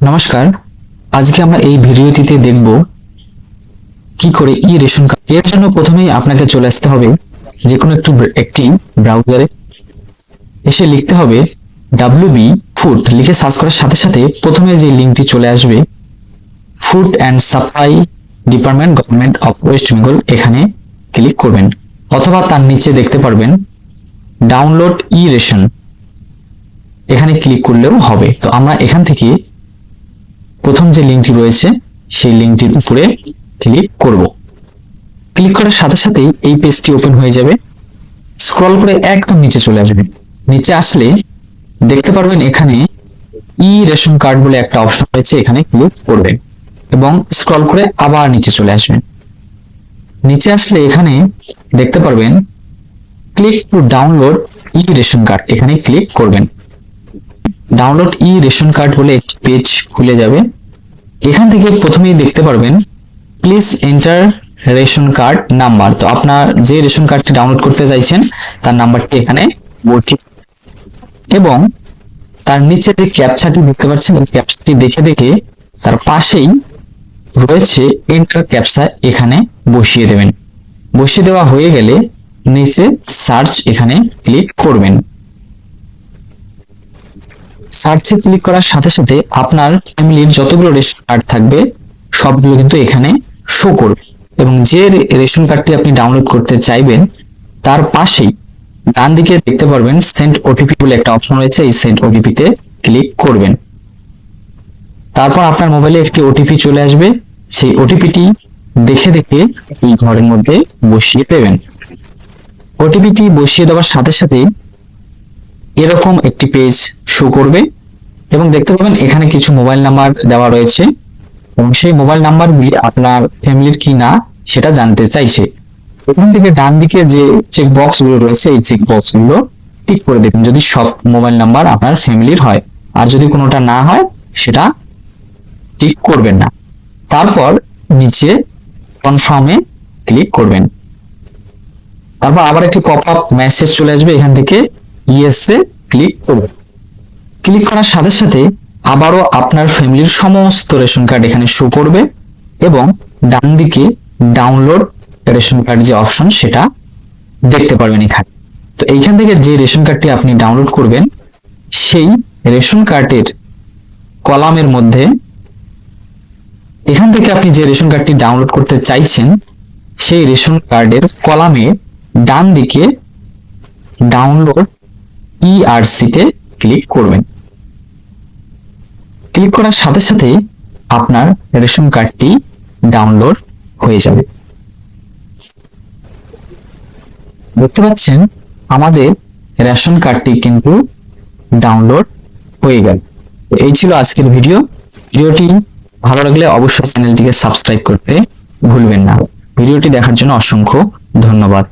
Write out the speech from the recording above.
নমস্কার। আজকে আমরা এই ভিডিওটিতে দেখব কি করে ই রেশন কার্ড এর জন্য প্রথমেই আপনাকে চলে আসতে হবে যে কোনো একটু একটি ব্রাউজারে এসে লিখতে হবে ডাব্লিউ বি ফুড লিখে সার্চ করার সাথে সাথে প্রথমে যে লিঙ্কটি চলে আসবে food and supply department government of West Bengal এখানে ক্লিক করবেন। অথবা তার নিচে দেখতে পারবেন ডাউনলোড ই রেশন এখানে ক্লিক করলেও হবে। তো আমরা এখান থেকে প্রথম যে লিঙ্কটি রয়েছে, সেই লিঙ্কটির উপরে ক্লিক করব। ক্লিক করার সাথে সাথেই এই পেজটি ওপেন হয়ে যাবে। স্ক্রল করে একদম নিচে চলে আসবে। নিচে আসলে দেখতে পারবেন এখানে ই রেশন কার্ড বলে একটা অপশন রয়েছে, এখানে ক্লিক করবেন এবং স্ক্রল করে আবার নিচে চলে আসবেন নিচে আসলে এখানে দেখতে পারবেন click to download e ration card, এখানে ক্লিক করবেন। ডাউনলোড ই রেশন কার্ড বলে একটি পেজ খুলে যাবে। এখান থেকে প্রথমেই দেখতে পারবেন please enter ration card number তো আপনার যে রেশন কার্ডটি ডাউনলোড করতে চাইছেন, তার নাম্বারটি এখানে এবং তার নিচে যে ক্যাপচাটি দেখতে পাচ্ছেন এই ক্যাপচাটি দেখে দেখে তার পাশেই রয়েছে এন্টার ক্যাপচা এখানে বসিয়ে দেবেন। বসিয়ে দেওয়া হয়ে গেলে নিচে সার্চ এখানে ক্লিক করবেন। সার্চে ক্লিক করার সাথে সাথে আপনার ফ্যামিলির যতগুলো রেশন কার্ড থাকবে, সবগুলো কিন্তু এখানে শো করবে। এবং যে রেশন কার্ডটি আপনি ডাউনলোড করতে চাইবেন, তার পাশেই ডান দিকে দেখতে পারবেন সেন্ট ওটিপি বলে একটা অপশন রয়েছে, এই সেন্ড ওটিপিতে ক্লিক করবেন। তারপর আপনার মোবাইলে একটি ওটিপি চলে আসবে, সেই ওটিপিটি দেখে দেখে এই ঘরের মধ্যে বসিয়ে দেবেন। ওটিপিটি বসিয়ে দেওয়ার সাথে সাথে এরকম একটি পেজ শো করবে এবং দেখতে পাবেন এখানে কিছু মোবাইল নাম্বার দেওয়া রয়েছে এবং সেই মোবাইল নাম্বারগুলি আপনার ফ্যামিলির কি না সেটা জানতে চাইছে। এখান থেকে ডান দিকে যে চেক বক্সগুলো রয়েছে, এই চেক বক্সগুলো টিক করে দেবেন যদি সব মোবাইল নাম্বার আপনার ফ্যামিলির হয়। আর যদি কোনোটা না হয়, সেটা টিক করবেন না। তারপর নিচে কনফার্মে ক্লিক করবেন। তারপর আবার একটি পপ আপ মেসেজ চলে আসবে এখান থেকে। ইয়েস ক্লিক করবেন ক্লিক করার সাথে সাথে আবারও আপনার ফ্যামিলির সমস্ত রেশন কার্ড এখানে শো করবে এবং ডান দিকে ডাউনলোড রেশন কার্ড যে অপশন সেটা দেখতে পারবেন এখানে। তো এইখান থেকে যে রেশন কার্ডটি আপনি ডাউনলোড করবেন, সেই রেশন কার্ডের কলামের মধ্যে এখান থেকে আপনি যে রেশন কার্ডটি ডাউনলোড করতে চাইছেন, সেই রেশন কার্ডের কলামে ডান দিকে ডাউনলোড ইআরসি তে ক্লিক করবেন। ক্লিক করার সাথে সাথে আপনার রেশন কার্ডটি ডাউনলোড হয়ে যাবে। দেখতে পাচ্ছেন, আমাদের রেশন কার্ডটি কিন্তু ডাউনলোড হয়ে গেল। এই ছিল আজকের ভিডিও। ভিডিওটি ভালো লাগলে অবশ্যই চ্যানেলটিকে সাবস্ক্রাইব করতে ভুলবেন না। ভিডিওটি দেখার জন্য অসংখ্য ধন্যবাদ।